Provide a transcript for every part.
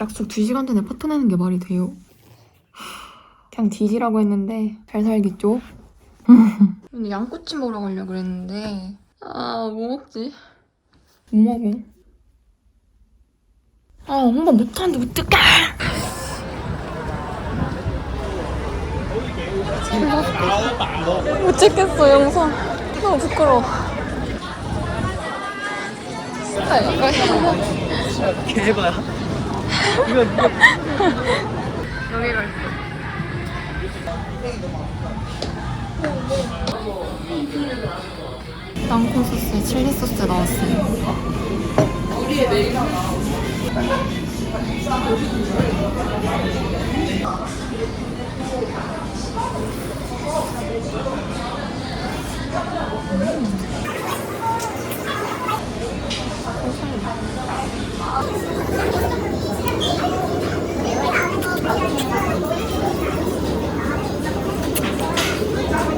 약속 2시간 전에 파토 내는 게 말이 돼요? 그냥 뒤지라고 했는데 잘 살겠죠? 근데 양꼬치 먹으러 가려고 그랬는데 아 뭐 먹지? 뭐 먹어? 아 엄마 못하는데 어떡해 못 찍겠어 영상 너무 부끄러워 아, 이거 개봐야. 이거 이거 여기가 있어. 땅콩 소스에 칠리 소스 넣었어요. Thank you.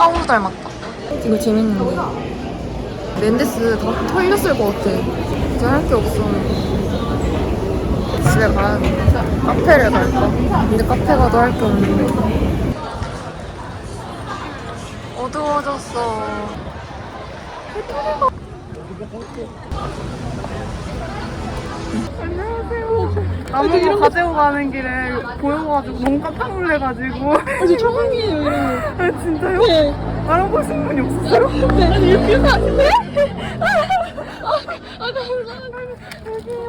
카우루 닮았다 이거 재밌는데 멘데스 다 털렸을 것 같아 이제 할 게 없어 집에 가야 돼. 카페를 갈까? 근데 카페 가도 할 게 없는데. 어두워졌어. 나무 가지고 가는 길에 보여가지고 너무 깜짝 놀래가지고 아주 처음이에요 이런 아 진짜요? 거. 네. 알아보신 분이 없었어요? 네. 아니 이렇게 아닌데? 아 감사합니다.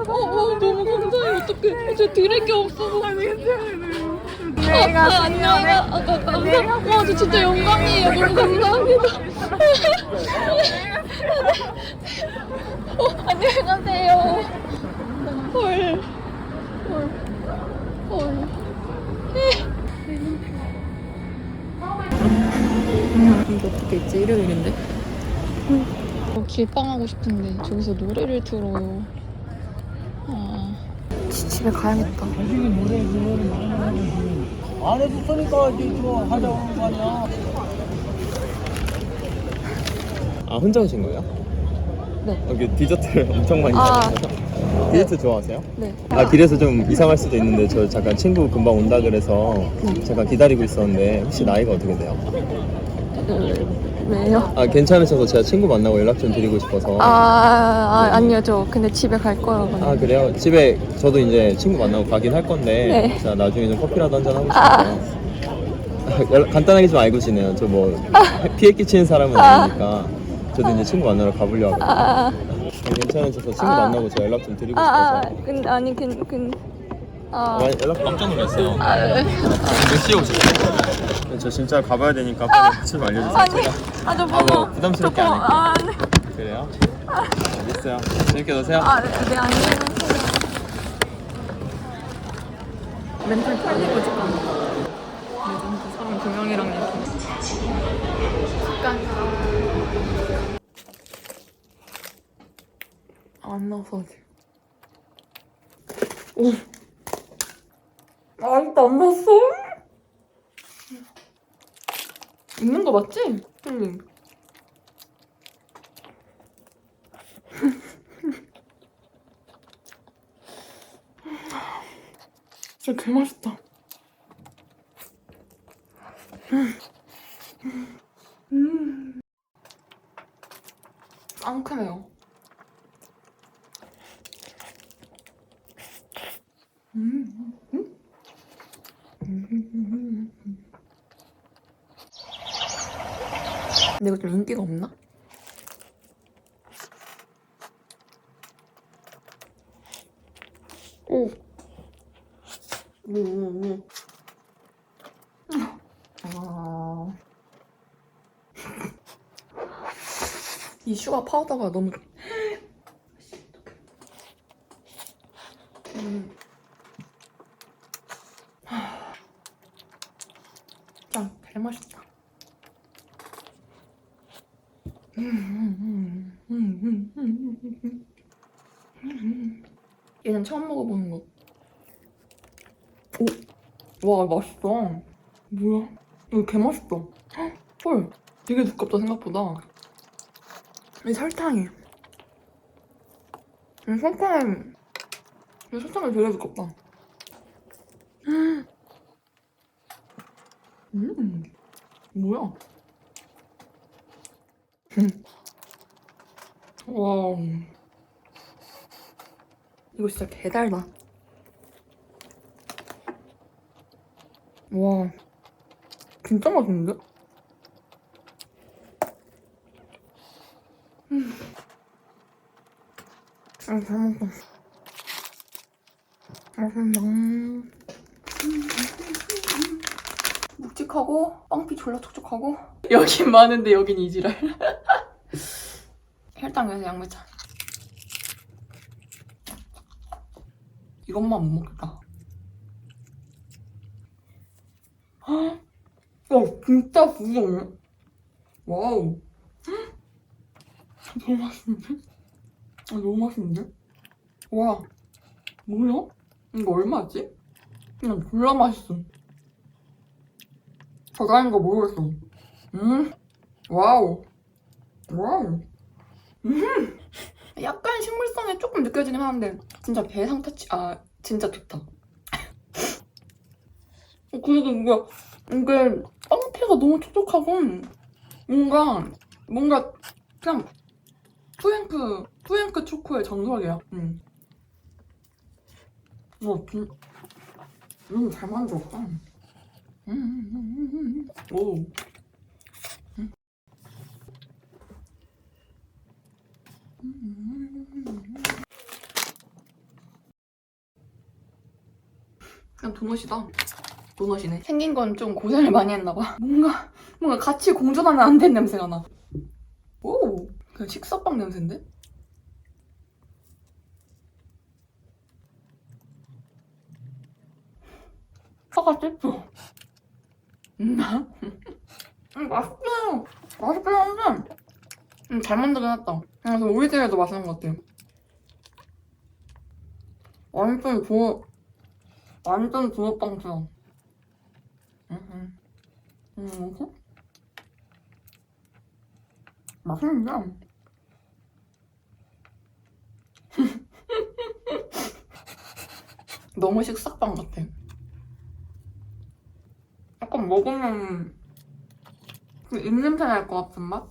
어, 어 너무 감사해요. 어떡해. 저 드릴 게 없어서. 아니 괜찮아요 아, 아, 안녕. 아, 아, 감사합니다. 와, 저 진짜 영광이에요. 너무 감사합니다. 어, 안녕히 가세요. 헐. 헐. 헐. 이거 어떻게 있지? 일요일인데? 어, 길빵하고 싶은데 저기서 노래를 틀어요. 아. 지- 집에 가야겠다. 안 해줬으니까 이제 저 하자고 하는 거 아니야. 아 혼자 오신 거예요? 네. 여기 디저트를 엄청 많이 아. 드세요. 디저트 좋아하세요? 네. 아 길에서 좀 이상할 수도 있는데 저 잠깐 친구 금방 온다 그래서 잠깐 기다리고 있었는데 혹시 나이가 어떻게 돼요? 왜요? 아 괜찮으셔서 제가 친구 만나고 연락 좀 드리고 싶어서 아, 아, 아니요. 저 근데 집에 갈 거라고요. 아 그래요? 집에 저도 이제 친구 만나고 가긴 할 건데 네. 제가 나중에 좀 커피라도 한잔 하고 아. 싶어요 연락- 간단하게 좀 알고 지내요 저 뭐 피해 끼치는 사람은 아. 아니니까 저도 이제 친구 만나러 가보려고 하거든요 아, 괜찮으셔서 친구 아. 만나고 제가 연락 좀 드리고 아, 아, 싶어서 근데 아니, 근, 근, 아, 와, 연락 깜짝 놀랐어요 아, 네. 몇 시에 오셨어요? 저 진짜 가봐야 되니까 빨리 좀 알려주세요 아니. 아, 저 아, 보고. 뭐 부담스럽게 하니까. 아, 네. 그래요? 알겠어요 재밌게 노세요 아, 네, 네, 아니에요. 멘탈 털리고 지금. 레전드 사람 두 명이랑 이렇게. 잠깐. 안 아직. 오. 아직도 안 났어? 있는 거 맞지? 응. 진짜 개 맛있다. 음. 상큼해요. 음. 근데 이거 좀 인기가 없나? 오. 오, 오, 오. 아. 이 슈가 파우더가 너무. 음. 짱, 잘 맛있다. 얘는 처음 먹어보는 거. 오, 와 맛있어. 뭐야? 이거 개 맛있다. 헉, 헐, 되게 두껍다 생각보다. 이 설탕이. 이 설탕이. 이 설탕이 되게 두껍다. 음, 음, 뭐야? 와. 이거 진짜 개달다. 와. 진짜 맛있는데? 음. 아, 잘 먹다. 맛있다. 묵직하고 빵피 졸라 촉촉하고 여긴 많은데 여긴 이지랄. 혈당에서 양배차. 이것만 못 먹겠다. 헉! 와, 진짜 부드럽네. 와우. 헉! 너무 맛있는데? 아, 너무 맛있는데? 와, 뭐야? 이거 얼마지? 그냥 졸라 맛있어. 더 다른 거 모르겠어. 음, 와우. 와우. 음. 약간 식물성이 조금 느껴지긴 하는데 진짜 배상 터치 아 진짜 좋다. 어, 그리고 이거 이게 빵피가 너무 촉촉하고 뭔가 뭔가 그냥 푸앤크 푸앤크 초코의 전설이야. 음. 와 진, 너무 잘 만들었다. 음, 음, 음, 음, 음. 오. 그냥 도넛이다. 도넛이네. 생긴 건 좀 고생을 많이 했나 봐. 뭔가, 뭔가 같이 공존하면 안 된 냄새가 나. 오! 그냥 식사빵 냄새인데? 사과 찝어. 음, 음, 맛있어. 맛있긴 한데, 음, 잘 만들긴 했다. 그래서 오리지널도 맛있는 것 같아요. 완전 붕어, 완전 붕어빵처럼. 음, 음, 음, 맛있는데? 너무 식사빵 같아. 약간 먹으면 그 입냄새 날 것 같은 맛?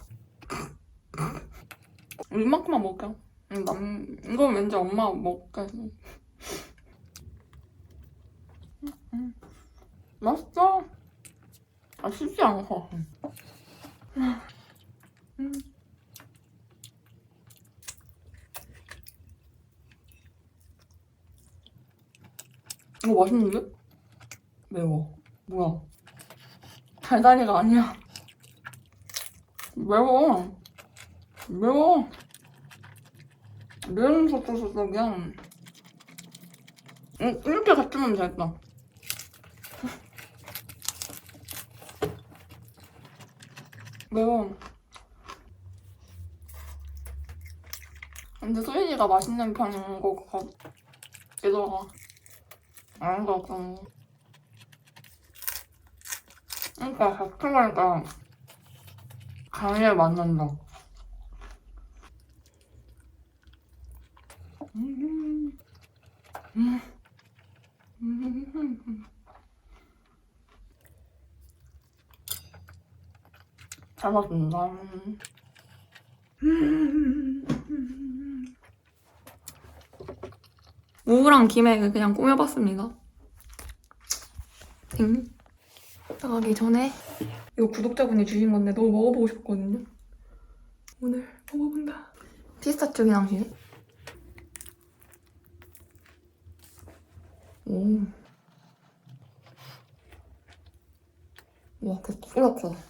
이만큼만 먹을게요. 이건 왠지 엄마가 먹겠어. 음, 맛있어. 아, 쉽지 않아. 음. 이거 맛있는데? 매워. 뭐야? 달달이가 아니야. 매워. 매워. 매운 소스 소스야. 응, 이렇게 같이 먹으면 되겠다. 매워. 근데 소희지가 맛있는 편인 것 같기도 하고. 아닌 것 같고. 그러니까 가니까 간을 맞는다. 음. 음. 음. 잘 먹는다. 우울한 김에 그냥 꾸며봤습니다. 땡. 나가기 전에 이거 구독자분이 주신 건데 너무 먹어보고 싶거든요. 오늘 먹어본다. 피스타치오 향시. 오. 와, 그 뿌옇다.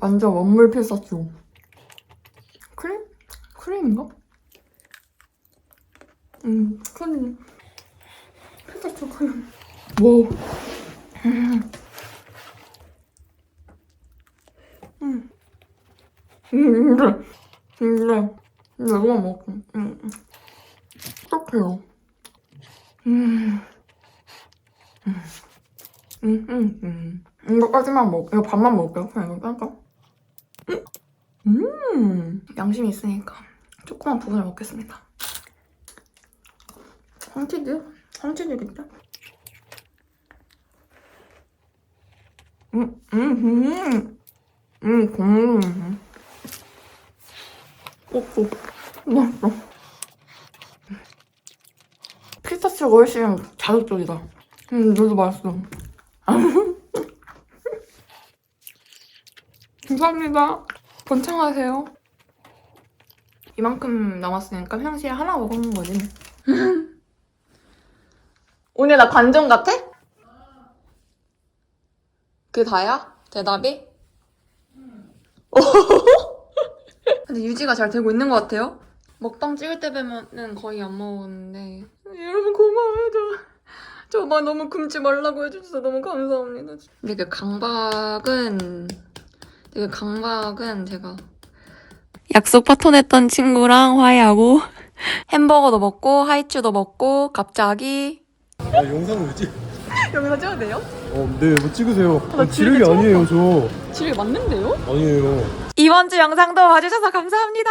완전 원물 피스타치오. 크림? 크림인가? 음, 크림. 피스타치오 크림. 와. 음. 음. 음, 근데, 근데, 이거만 먹어. 음. 어떡해요. 음. 음. 음, 음, 음. 이거까지만 먹, 이거 반만 먹을게요. 그냥 이거 뺄까? 음. 음. 양심이 있으니까 조그만 부분을 먹겠습니다. 황치즈? 황치즈겠죠? 음, 음, 음. 음, 음. 오, 오. 맛있어. 피스타치오가 훨씬 자극적이다. 음, 너도 맛있어. 감사합니다. 번창하세요. 이만큼 남았으니까 평소에 하나 먹은 거지. 오늘 나 관전 같아? 그게 다야? 대답이? 근데 유지가 잘 되고 있는 것 같아요. 먹방 찍을 때 뵈면은 거의 안 먹었는데 여러분 고마워요 저. 저막 너무 굶지 말라고 해주셔서 너무 감사합니다. 근데 그 강박은 되게 강박은 제가 약속 파토냈던 친구랑 화해하고 햄버거도 먹고 하이츄도 먹고 갑자기 아, 영상 왜 찍? 여기서 찍어도 돼요? 어, 네, 뭐 찍으세요. 나 아, 지르기 지르기 아니에요, 저. 지금 맞는데요? 아니에요. 이번 주 영상도 봐주셔서 감사합니다.